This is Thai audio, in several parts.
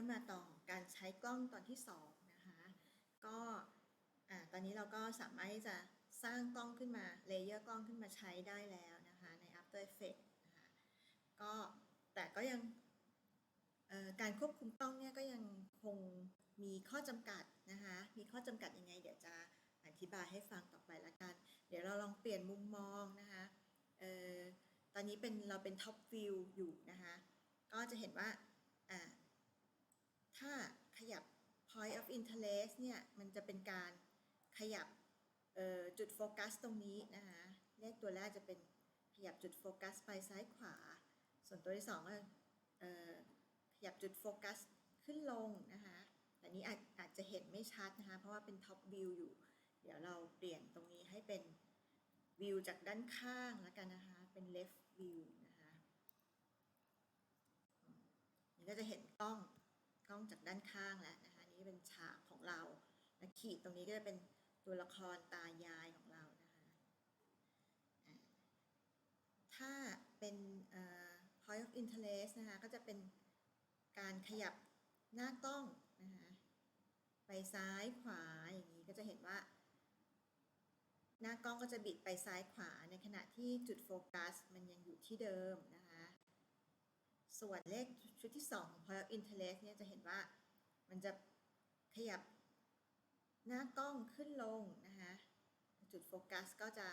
ก็มาต่อการใช้กล้องตอนที่2นะคะก็ตอนนี้เราก็สามารถที่จะสร้างกล้องขึ้นมาเลเยอร์กล้องขึ้นมาใช้ได้แล้วนะคะใน After Effects นะคะก็แต่ก็ยังการควบคุมกล้องเนี่ยก็ยังคงมีข้อจำกัดนะคะมีข้อจำกัดยังไง เดี๋ยวจะอธิบายให้ฟังต่อไปละกัน เดี๋ยวเราลองเปลี่ยนมุมมองนะคะเอ่อตอนนี้เป็นเราเป็น Top View อยู่นะคะก็จะเห็นว่า ถ้าขยับ point of interest เนี่ยมันจะเป็นการขยับจุดโฟกัสตรงนี้นะคะเลขตัวแรกจะเป็นขยับจุดโฟกัสไปซ้ายขวา ส่วนตัวที่สองก็ขยับจุดโฟกัสขึ้นลงนะคะแต่นี้อาจอาจจะเห็นไม่ชัดนะคะ เพราะว่าเป็นท็อปวิวอยู่ เดี๋ยวเราเปลี่ยนตรงนี้ให้เป็นวิวจากด้านข้างแล้วกันนะคะ เป็น left view นะคะนี่ก็จะเห็นกล้อง กล้องจากด้านข้างแล้วนะคะนี่เป็นฉากของเราและขีดตรงนี้ก็จะเป็นตัวละครตายายของเรานะคะถ้าเป็น point of interest นะคะก็จะเป็นการขยับหน้ากล้องนะคะไปซ้ายขวาอย่างนี้ก็จะเห็นว่า หน้ากล้องก็จะบิดไปซ้ายขวาในขณะที่จุดโฟกัสมันยังอยู่ที่เดิมนะคะ ส่วนเลขชุดที่2ของ point of interest เนี่ยจะเห็นว่ามันจะขยับหน้ากล้องขึ้นลงนะคะจุดโฟกัสก็จะ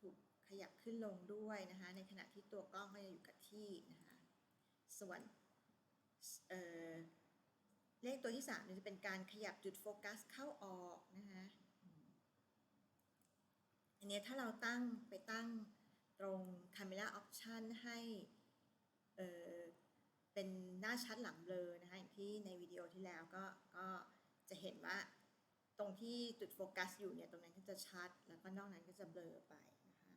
ถูกขยับขึ้นลงด้วยนะคะในขณะที่ตัวกล้องก็จะอยู่กับที่นะคะส่วนเเลขตัวที่3เนี่ยจะเป็นการขยับจุดโฟกัสเข้าออกนะคะอันนี้ถ้าเราตั้งไปตั้งตรง Camera Option ให้ เออเป็นหน้าชัดหลังเบลอนะคะอย่างที่ในวิดีโอที่แล้วก็ก็จะเห็นว่าตรงที่จุดโฟกัสอยู่เนี่ยตรงนั้นก็จะชัด แล้วก็นอกนั้นก็จะเบลอไปนะคะ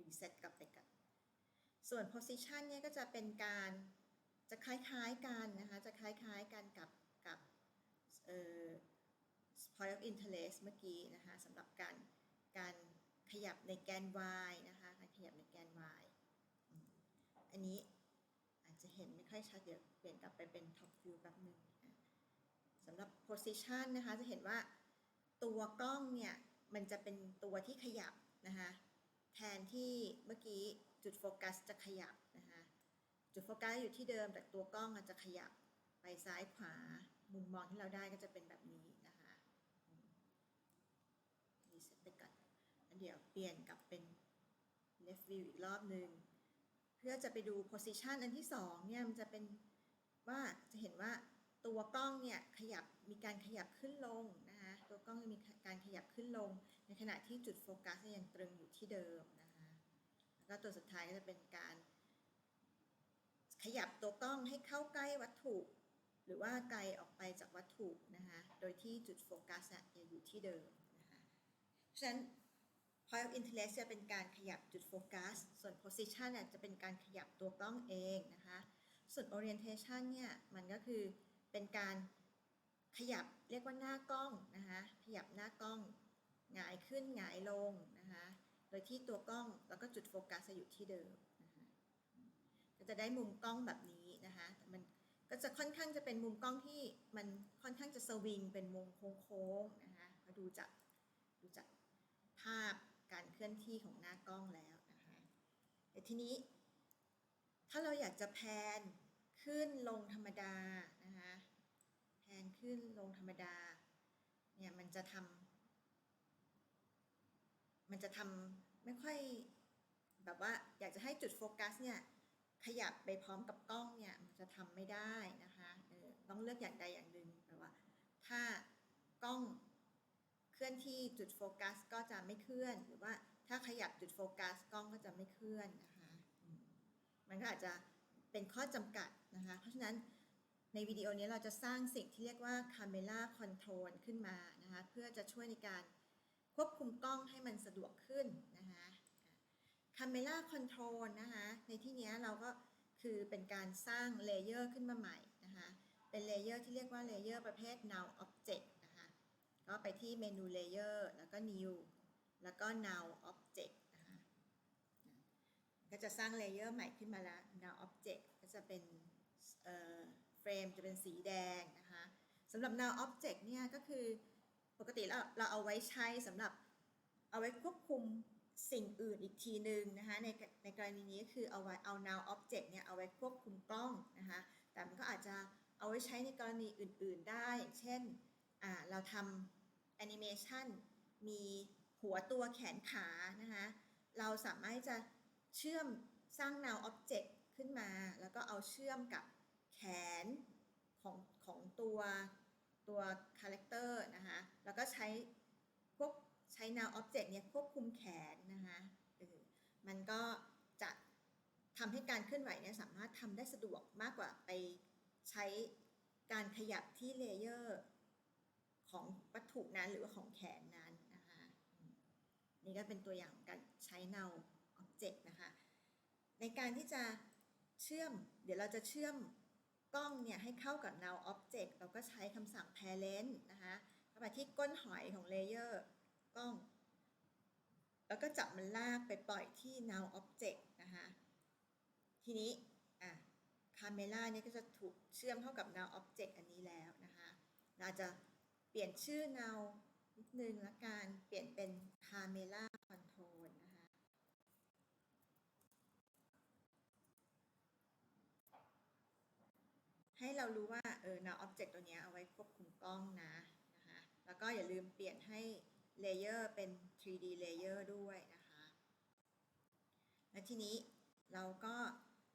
รีเซ็ตกลับไปกัน ส่วน position เนี่ยก็จะเป็นการจะคล้ายๆกันนะคะ จะคล้ายๆกันกับกับเอ่อ point of interest เมื่อกี้นะคะสำหรับการการขยับในแกน y นะคะการขยับในแกน y อันนี้ เห็นไม่ค่อยชัดเดี๋ยวเปลี่ยนกลับไปเป็น top view แป๊บนึงสำหรับ position นะคะจะเห็นว่าตัวกล้องเนี่ยมันจะเป็นตัวที่ขยับนะคะแทนที่เมื่อกี้จุดโฟกัสจะขยับนะคะจุดโฟกัสอยู่ที่เดิมแต่ตัวกล้องอาจจะขยับไปซ้ายขวามุมมองที่เราได้ก็จะเป็นแบบนี้นะคะรีเซ็ตไปก่อนแล้วเดี๋ยวเปลี่ยนกลับเป็น left view อีกรอบหนึ่ง พื่อจะไปดู position อันที่2เนี่ยมันจะเป็นว่าจะเห็นว่าตัวกล้องเนี่ยขยับมีการขยับขึ้นลงนะคะตัวกล้องจะมีการขยับขึ้นลง ในขณะที่จุดโฟกัสยังตรึงอยู่ที่เดิมนะคะแล้วก็ตัวสุดท้ายก็จะเป็นการ ขยับตัวกล้องให้เข้าใกล้วัตถุ หรือว่าไกลออกไปจากวัตถุนะคะโดยที่จุดโฟกัสยังอยู่ที่เดิมนะคะเพราะฉะนั้น point of interest จะเป็นการขยับจุดโฟกัส ส่วน position จะเป็นการขยับตัวกล้องเองนะคะ ส่วน orientation เนี่ยมันก็คือเป็นการขยับเรียกว่าหน้ากล้องนะคะขยับหน้ากล้องหงายขึ้นหงายลงนะคะโดยที่ตัวกล้องแล้วก็จุดโฟกัสจะอยู่ที่เดิมนะคะก็จะได้มุมกล้องแบบนี้นะคะแต่มันก็จะค่อนข้างจะเป็นมุมกล้องที่มันค่อนข้างจะสวิงเป็นมุมโค้งๆนะคะมาดูจากดูจากภาพการเคลื่อนที่ของหน้ากล้องแล้ว แต่ทีนี้ ถ้าเราอยากจะแพนขึ้นลงธรรมดานะคะแพนขึ้นลงธรรมดาเนี่ยมันจะทำมันจะทำไม่ค่อยแบบว่าอยากจะให้จุดโฟกัสเนี่ยขยับไปพร้อมกับกล้องเนี่ยมันจะทำไม่ได้นะคะเออต้องเลือกอย่างใดอย่างหนึ่งแบบว่า ถ้ากล้องเคลื่อนที่จุดโฟกัสก็จะไม่เคลื่อนหรือว่า ถ้าขยับจุดโฟกัสกล้องก็จะไม่เคลื่อนนะคะ มันก็อาจจะเป็นข้อจำกัดนะคะ เพราะฉะนั้นในวิดีโอนี้เราจะสร้างสิ่งที่เรียกว่า Camera Control ขึ้นมานะคะ เพื่อจะช่วยในการควบคุมกล้องให้มันสะดวกขึ้นนะคะ Camera Control นะคะ ในที่นี้เราก็คือเป็นการสร้างเลเยอร์ขึ้นมาใหม่นะคะ เป็นเลเยอร์ที่เรียกว่าเลเยอร์ประเภท Now Object นะคะ ก็ไปที่เมนูเลเยอร์แล้วก็ New แล้วก็ Now Object ก็จะสร้างเลเยอร์ใหม่ขึ้นมาแล้ว now object ก็จะเป็นเฟรมจะเป็นสีแดงนะคะสำหรับ now object เนี่ยก็คือปกติเราเราเอาไว้ใช้สำหรับเอาไว้ควบคุมสิ่งอื่นอีกทีหนึ่งนะคะในในกรณีนี้คือเอาไว้เอา now object เนี่ยเอาไว้ควบคุมกล้องนะคะแต่มันก็อาจจะเอาไว้ใช้ในกรณีอื่น ๆได้อย่างเช่นเราทำแอนิเมชันมี หัวตัวแขนขานะคะ เราสามารถจะเชื่อมสร้าง now object ขึ้นมา แล้วก็เอาเชื่อมกับแขนของของตัวตัวคาแรคเตอร์นะคะ แล้วก็ใช้พวกใช้ now object เนี่ยควบคุมแขนนะคะมันก็จะทำให้การเคลื่อนไหวเนี่ยสามารถทำได้สะดวกมากกว่าไปใช้การขยับที่เลเยอร์ของวัตถุนั้นหรือว่าของแขนนั้นนะ นี่ก็เป็นตัวอย่างการใช้ now object นะคะ ในการที่จะเชื่อม เดี๋ยวเราจะเชื่อมกล้องเนี่ยให้เข้ากับ now object เราก็ใช้คำสั่ง parent นะคะเข้าไปที่ก้นหอยของเลเยอร์กล้อง แล้วก็จับมันลากไปปล่อยที่ now object นะคะทีนี้อะ camera เนี่ยก็จะถูกเชื่อมเข้ากับ now object อันนี้แล้วนะคะ เราจะเปลี่ยนชื่อ now นิดนึงละกัน เปลี่ยนเป็น camera control นะคะ ให้เรารู้ว่า เออ now object ตัวเนี้ยเอาไว้ควบคุมกล้องนะนะคะ แล้วก็อย่าลืมเปลี่ยนให้ layer เป็น 3D layer ด้วยนะคะ และทีนี้เราก็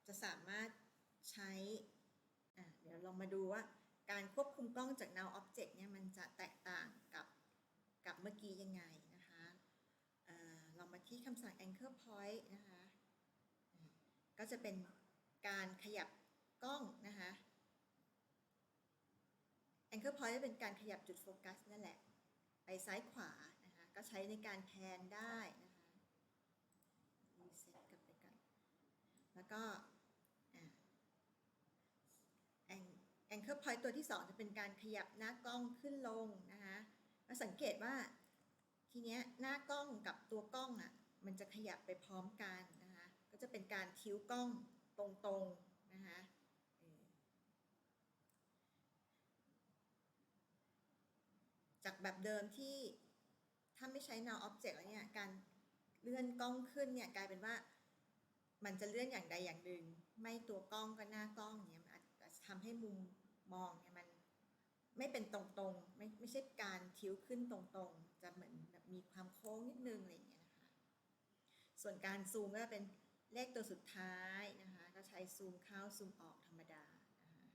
จะสามารถใช้เดี๋ยวลองมาดูว่าการควบคุมกล้องจาก now object เนี่ยมันจะแตกต่างกับกับเมื่อกี้ยังไงนะคะเอ่อลองมา ที่คำสั่ง anchor point นะคะ ก็จะเป็นการขยับกล้องนะคะ anchor point จะเป็นการขยับจุดโฟกัสนั่นแหละ ไปซ้ายขวานะคะ ก็ใช้ในการแพนได้นะคะรีเซ็ตกลับไปกัน แล้วก็ anchor point ตัวที่ 2 จะเป็นการขยับหน้ากล้องขึ้นลงนะคะ แล้วสังเกตว่าทีเนี้ยหน้ากล้องกับตัวกล้องอะ มันจะขยับไปพร้อมกันนะคะก็จะเป็นการทิ้วกล้องตรงๆนะคะจากแบบเดิมที่ถ้าไม่ใช้ now object แล้วเนี่ยการเลื่อนกล้องขึ้นเนี่ยกลายเป็นว่ามันจะเลื่อนอย่างใดอย่างหนึ่ง ไม่ตัวกล้องก็หน้ากล้องเนี่ยมันอาจจะทำให้มุมมองเนี่ยมันไม่เป็นตรงๆ ไม่ไม่ใช่การทิ้วขึ้นตรงๆ จะเหมือนแบบมีความโค้งนิดนึงอะไรอย่างเงี้ย ส่วนการซูมก็เป็นเลขตัวสุดท้ายนะคะ ก็ใช้ซูมเข้าซูมออกธรรมดานะคะ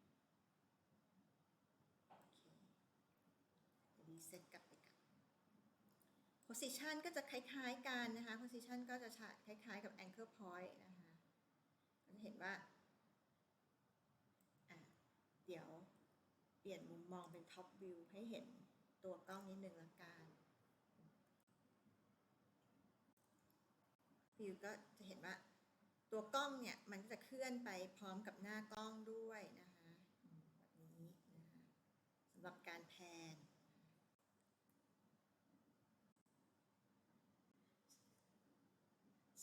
โอเครีเซ็ตกลับไปกัน position ก็จะคล้ายๆกันนะคะ position ก็จะคล้ายๆกับ anchor point นะคะก็จะเห็นว่าอะเดี๋ยวเปลี่ยนมุมมองเป็น top view ให้เห็นตัวกล้องนิดนึงละกัน วิวก็จะเห็นว่าตัวกล้องเนี่ยมันก็จะเคลื่อนไปพร้อมกับหน้ากล้องด้วยนะคะแบบนี้นะคะสำหรับการแพน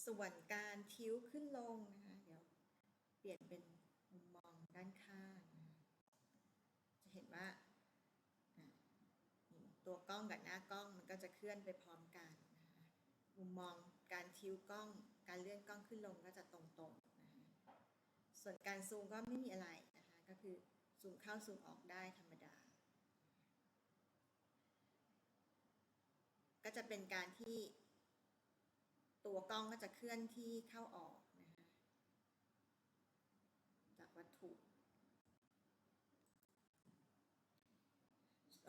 ส่วนการทิ้วขึ้นลงนะคะเดี๋ยวเปลี่ยนเป็นมุมมองด้านข้างนะจะเห็นว่าตัวกล้องกับหน้ากล้องมันก็จะเคลื่อนไปพร้อมกันนะคะมุมมอง การทิ้วกล้อง การเลื่อนกล้องขึ้นลงก็จะตรงๆนะคะส่วนการซูมก็ไม่มีอะไรนะคะ ก็คือซูมเข้าซูมออกได้ธรรมดา ก็จะเป็นการที่ตัวกล้องก็จะเคลื่อนที่เข้าออกนะคะจากวัตถุ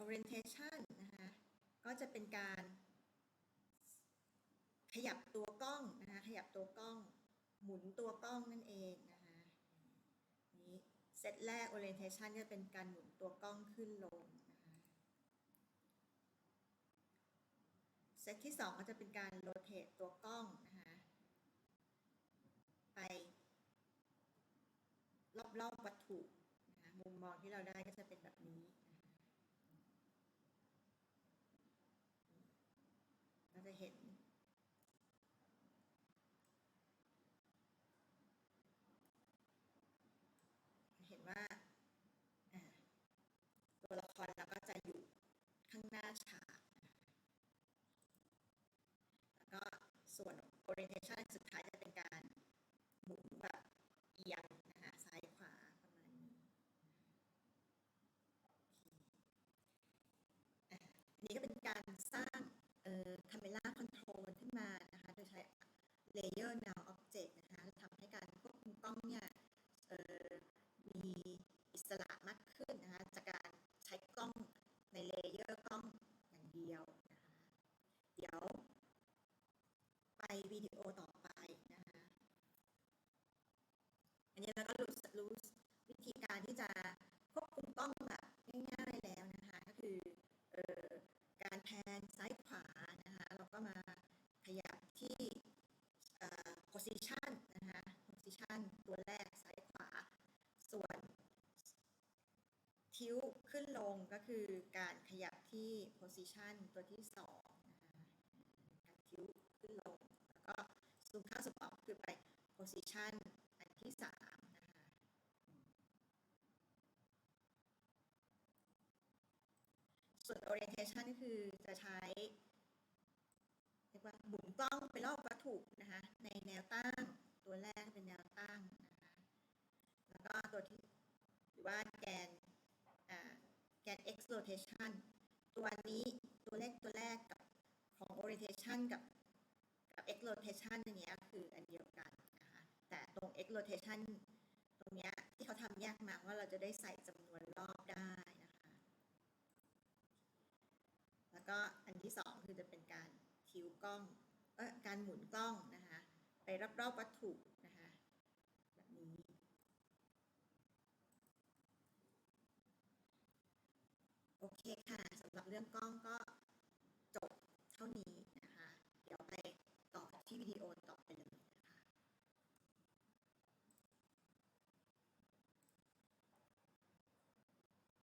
orientation นะคะ ก็จะเป็นการ ขยับตัวกล้องนะคะขยับตัวกล้อง หมุนตัวกล้องนั่นเองนะคะนี้เซตแรก orientation ก็เป็นการหมุนตัวกล้องขึ้นลงนะคะเซตที่ 2 ก็จะเป็นการโรเตทตัวกล้องนะคะไป รอบๆวัตถุนะคะมุมมองที่เราได้ก็จะเป็นแบบนี้เราจะเห็น เห็นว่า ฉาก แล้วก็ส่วน orientation สุดท้ายจะเป็นการหมุนแบบเอียงนะคะซ้ายขวาประมาณนี้อันนี้ก็เป็นการสร้างเอ่อ camera control ขึ้นมานะคะ โดยใช้ layer now object นะคะจะทำให้การควบคุมกล้องเนี่ยเอ่อมีอิสระมากขึ้นนะคะ จากการใช้กล้องในเลเยอร์กล้องอย่างเดียวนะคะ เดี๋ยวไปวิดีโอต่อไปนะคะ อันนี้เราก็รู้รู้วิธีการ ที่จะควบคุมกล้องแบบง่ายๆแล้วนะคะก็คือเอ่อการแพนซ้ายขวานะคะเราก็มาขยับที่เอ่อ position นะคะ position ตัวแรกซ้ายขวา ส่วนทิ้วขึ้นลงก็คือการขยับที่ position ตัวที่สองนะคะการทิ้วขึ้นลง แล้วก็ซูมเข้าซูมออกคือไป position อันที่สามนะคะ ส่วน orientation ก็คือจะใช้เรียกว่าหมุนกล้องไปรอบวัตถุนะคะ ในแนวตั้งตัวแรกเป็นแนวตั้งนะคะ แล้วก็ตัวที่หรือว่าแกนแกน x rotation ตัวนี้ตัวเลขตัวแรกกับของ orientation กับกับ x rotation อย่างเงี้ยคืออันเดียวกันนะคะ แต่ตรง x rotation ตรงเนี้ยที่เขาทำแยกมาว่าเราจะได้ใส่จำนวนรอบ ล้วก็อันที่สองคือจะเป็นการทิวกล้องเออการหมุนกล้องนะคะไปรอบๆวัตถุนะคะแบบนี้โอเคค่ะสำหรับเรื่องกล้องก็จบเท่านี้นะคะ เดี๋ยวไปต่อที่วิดีโอ